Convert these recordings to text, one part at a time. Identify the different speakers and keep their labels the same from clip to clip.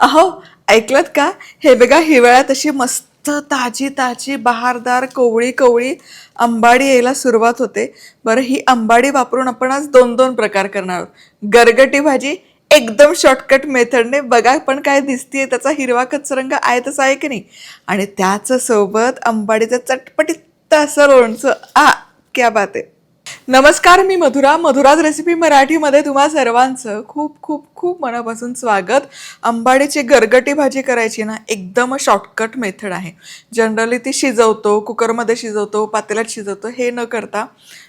Speaker 1: अहो ऐकलत का? हे बघा हिवाळ्यात अशी मस्त ताजी ताजी बहारदार कोवळी कोवळी अंबाडी यायला सुरुवात होते. बरं ही अंबाडी वापरून आपण आज दोन दोन प्रकार करणार आहोत. गरगटी भाजी एकदम शॉर्टकट मेथडने. बघा पण काय दिसतीये त्याचा हिरवा कचरंग आहे तसा आहे की नाही? आणि त्याच सोबत अंबाडीचं चटपटीत असं लोणचं. आ क्या बात आहे. नमस्कार मी मधुरा. मधुराज रेसिपी मराठीमध्ये तुम्हा सर्वांचं खूप खूप खूप मनापासून स्वागत. आंबाडीची गरगटी भाजी करायची ना एकदम शॉर्टकट मेथड आहे. जनरली ती शिजवतो कुकरमध्ये शिजवतो पातेल्यात शिजवतो हे न करता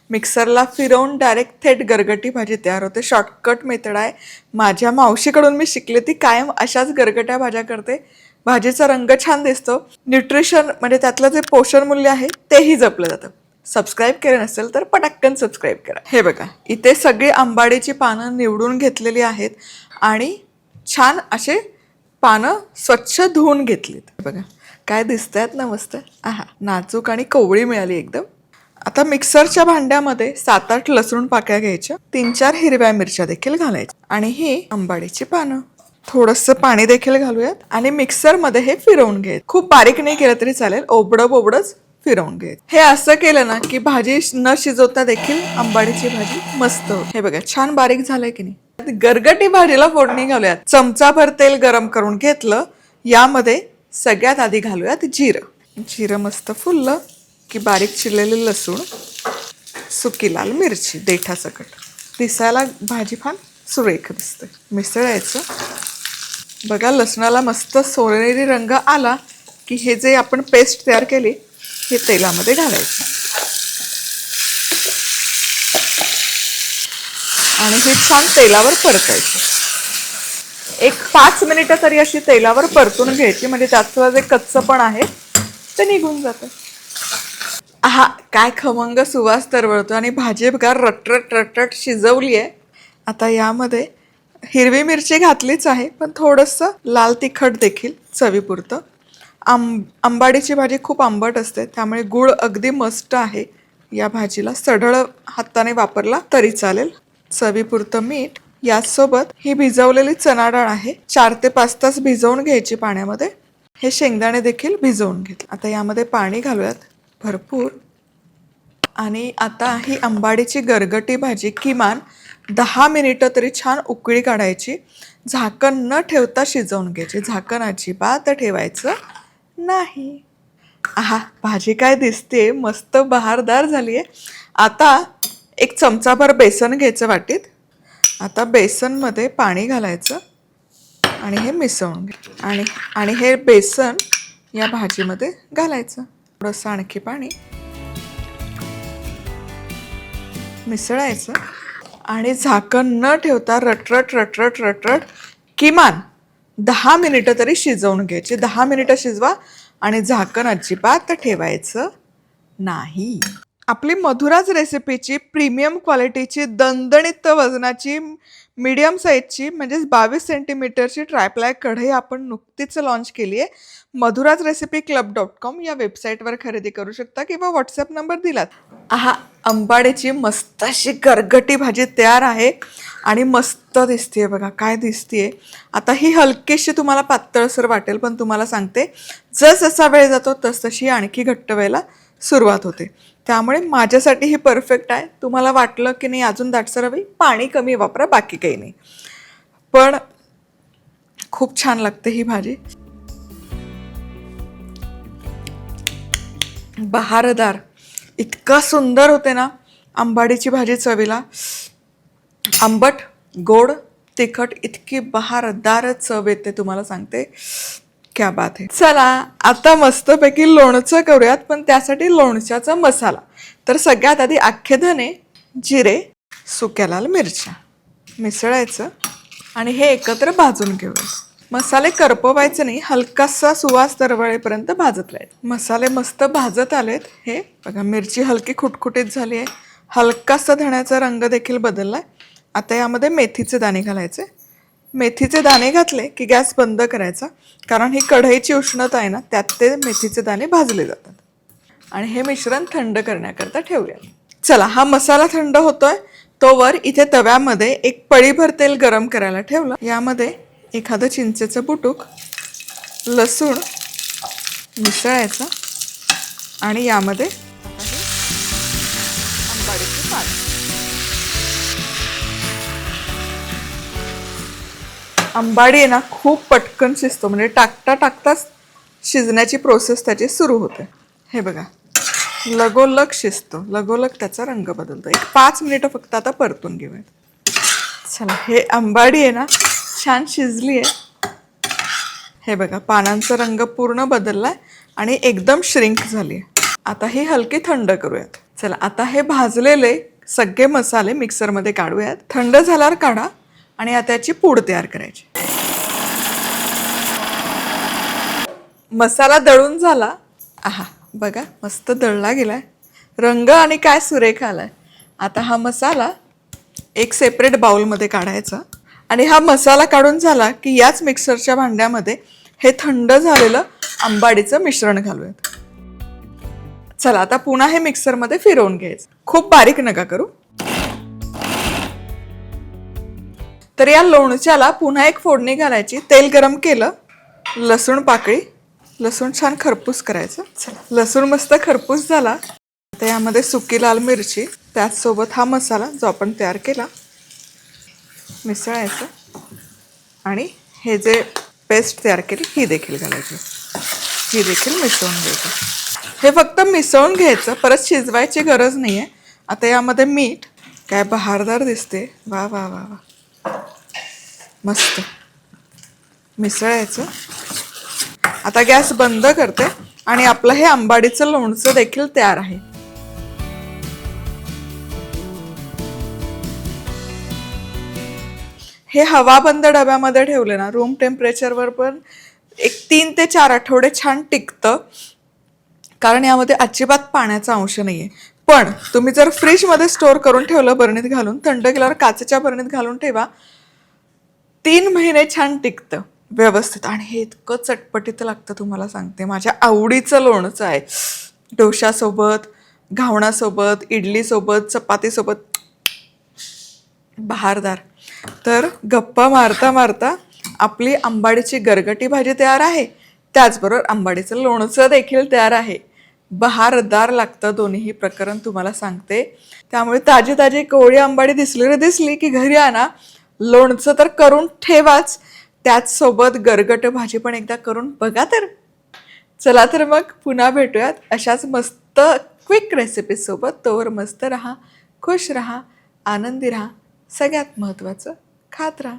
Speaker 1: मिक्सरला फिरवून डायरेक्ट थेट गरगटी भाजी तयार होते. शॉर्टकट मेथड आहे. माझ्या मावशीकडून मी शिकले ती कायम अशाच गरगट्या भाज्या करते. भाजीचा रंग छान दिसतो. न्यूट्रिशन म्हणजे त्यातलं जे पोषण मूल्य आहे तेही जपलं जातं. सबस्क्राईब केलं नसेल तर पटक्कन सबस्क्राईब करा. हे बघा इथे सगळी आंबाडीची पानं निवडून घेतलेली आहेत आणि छान असे पानं स्वच्छ धुवून घेतलीत. हे बघा काय दिसतायत ना मस्त. आहा नाजूक आणि कोवळी मिळाली एकदम. आता मिक्सरच्या भांड्यामध्ये सात आठ लसूण पाक्या घ्यायच्या तीन चार हिरव्या मिरच्या देखील घालायच्या. आणि ही आंबाडीची पानं. थोडंसं पाणी देखील घालूयात आणि मिक्सरमध्ये हे फिरवून घ्यायचं. खूप बारीक नाही केलं तरी चालेल ओबडं बोबडंच फिरवून घ्यायचं हे असं केलं ना की भाजी न शिजवता देखील आंबाडीची भाजी मस्त हे बघा छान बारीक झालंय की नाही? गरगटी भाजीला फोडणी घालूयात. चमचाभर तेल गरम करून घेतलं. यामध्ये सगळ्यात आधी घालूयात जिरं. जिरं मस्त फुललं की बारीक चिरलेलं लसूण सुकी लाल मिरची देठासकट. दिसायला भाजी फार सुरेख दिसते. मिसळायचं. बघा लसणाला मस्त सोनेरी रंग आला की हे जे आपण पेस्ट तयार केली हे तेलामध्ये घालायचं. आणि हे छान तेलावर परतायचं. एक पाच मिनिटं तरी अशी तेलावर परतून घ्यायची म्हणजे त्यातलं जे कच्चं पण आहे ते निघून जातं. आहा काय खमंग सुवास तरवळतो आणि भाजी रटरट रटरट शिजवली आहे आता यामध्ये हिरवी मिरची घातलीच आहे पण थोडंसं लाल तिखट देखील चवीपुरतं. आंब आंबाडीची भाजी खूप आंबट असते त्यामुळे गूळ अगदी मस्त आहे. या भाजीला सढळ हाताने वापरला तरी चालेल. चवीपुरतं मीठ याचसोबत ही भिजवलेली चणा डाळ आहे. चार ते पाच तास भिजवून घ्यायची पाण्यामध्ये. हे शेंगदाणे देखील भिजवून घेतले आता यामध्ये पाणी घालूयात भरपूर. आणि आता ही आंबाडीची गरगटी भाजी किमान दहा मिनिटं तरी छान उकळी काढायची. झाकण न ठेवता शिजवून घ्यायची. झाकण अजिबात ठेवायचं नाही. आहा भाजी काय दिसते? मस्त बहारदार झाली आहे आता एक चमचाभर बेसन घ्यायचं वाटीत. आता बेसनमध्ये पाणी घालायचं आणि हे मिसळून घे. आणि आणि हे बेसन या भाजीमध्ये घालायचं. थोडंसं आणखी पाणी. मिसळायचं. आणि झाकण न ठेवता रटरट रटरट रटरट किमान दहा मिनिटं तरी शिजवून घ्यायची. दहा मिनिटं शिजवा आणि झाकण अजिबात ठेवायचं नाही. आपली मधुराज रेसिपीची प्रीमियम क्वालिटीची दणदणीत वजनाची मीडियम साईजची म्हणजेच बावीस सेंटीमीटरची ट्रायप्लाय कढई आपण नुकतीच लॉन्च केली आहे Madhura's recipe club dot com या वेबसाईटवर खरेदी करू शकता किंवा व्हॉट्सअप नंबर दिलात. आहा आंबाड्याची मस्त अशी गरगटी भाजी तयार आहे आणि मस्त दिसते बघा काय दिसते आता ही हलकीशी तुम्हाला पातळसर वाटेल पण तुम्हाला सांगते जसजसा वेळ जातो तसतशी आणखी घट्ट व्हायला सुरुवात होते. त्यामुळे माझ्यासाठी ही परफेक्ट आहे. तुम्हाला वाटलं की नाही अजून दाटसर हवी पाणी कमी वापरा बाकी काही नाही. पण खूप छान लागते ही भाजी. बहारदार. इतका सुंदर होते ना आंबाडीची भाजी चवीला. आंबट गोड तिखट इतकी बहारदार चव येते तुम्हाला सांगते. क्या बात आहे चला आता मस्तपैकी लोणचं करूयात पण त्यासाठी लोणच्याचा मसाला. तर सगळ्यात आधी अख्खे धने जिरे सुक्या लाल मिरच्या. मिसळायचं. आणि हे एकत्र भाजून घेऊया. मसाले करपवायचे नाही हलकासा सुवास तरवळेपर्यंत भाजत राहायचे मसाले मस्त भाजत आलेत. हे बघा मिरची हलकी खुटखुटीत झाली आहे. हलकासा धण्याचा रंग देखील बदललाय. आता यामध्ये मेथीचे दाणे घालायचे. मेथीचे दाणे घातले की गॅस बंद करायचा. कारण ही कढईची उष्णता आहे ना त्यात ते मेथीचे दाणे भाजले जातात. आणि हे मिश्रण थंड करण्याकरता ठेवूया. चला हा मसाला थंड होतोय. तोवर इथे तव्यामध्ये एक पळीभर तेल गरम करायला ठेवलं. यामध्ये एखादं चिंचेचं बुटूक लसूण मिसळायचं आणि यामध्ये आंबाडीची पात. अंबाडी आहे ना खूप पटकन शिजतो. म्हणजे टाकता टाकताच शिजण्याची प्रोसेस त्याची सुरू होते. हे बघा. लगोलग शिजतो. लगोलग त्याचा रंग बदलतो. एक पाच मिनिटं फक्त आता परतून घेऊयात चला हे अंबाडी आहे ना छान शिजली आहे हे बघा पानांचा रंग पूर्ण बदलला आहे आणि एकदम श्रिंक झाली आहे आता ही हलकी थंड करूयात. चला आता हे भाजलेले सगळे मसाले मिक्सरमध्ये काढूयात. थंड झाल्यावर काढा आणि आता याची पूड तयार करायची. मसाला दळून झाला. आहा बघा मस्त दळला गेलाय. रंग आणि काय सुरेख आलाय. आता हा मसाला एक सेपरेट बाउलमध्ये काढायचा. आणि हा मसाला काढून झाला की याच मिक्सरच्या भांड्यामध्ये हे थंड झालेलं आंबाडीचं मिश्रण घालूयात. चला आता पुन्हा हे मिक्सरमध्ये फिरवून घ्यायचं. खूप बारीक नका करू. तर या लोणच्याला पुन्हा एक फोडणी घालायची. तेल गरम केलं लसूण पाकळी लसूण छान खरपूस करायचं. चला. लसूण मस्त खरपूस झाला. आता यामध्ये सुकी लाल मिरची त्याचसोबत हा मसाला जो आपण तयार केला मिसळायचं आणि हे जे पेस्ट तयार केली ही देखील घालायची. ही देखील मिसळून घ्यायचं. हे फक्त मिसळून घ्यायचं परत शिजवायची गरज नाही आहे आता यामध्ये मीठ काय बहारदार दिसते. वा वा वा वा. मस्त. मिसळायचं आता गॅस बंद करते आणि आपलं हे आंबाडीचं लोणचं देखील तयार आहे. हे हवाबंद डब्यामध्ये ठेवले ना रूम टेम्परेचरवर पण एक तीन ते चार आठवडे छान टिकतं. कारण यामध्ये अजिबात पाण्याचा अंश नाही आहे पण तुम्ही जर फ्रीजमध्ये स्टोअर करून ठेवलं बरणीत घालून थंड केल्यावर काचेच्या बरणीत घालून ठेवा तीन महिने छान टिकतं व्यवस्थित. आणि हे इतकं चटपटीत लागतं तुम्हाला सांगते. माझ्या आवडीचं लोणचं आहे. डोशासोबत घावणासोबत इडलीसोबत चपातीसोबत बहारदार तर गप्पा मारता मारता आपली आंबाडीची गरगटी भाजी तयार आहे. त्याचबरोबर आंबाडीचं लोणचं देखील तयार आहे. बहारदार लागतं दोन्हीही प्रकरण तुम्हाला सांगते. त्यामुळे ताजी ताजी कोवळी आंबाडी दिसली रे दिसली की घरी आणा. लोणचं तर करून ठेवाच. त्याचसोबत गरगट भाजी पण एकदा करून बघा तर. चला तर मग पुन्हा भेटूयात अशाच मस्त क्विक रेसिपीसोबत तोवर मस्त रहा खुश रहा आनंदी राहा. सगळ्यात महत्त्वाचं खात राहा.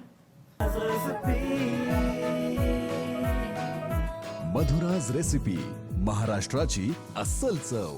Speaker 2: मधुराज रेसिपी महाराष्ट्राची अस्सल चव.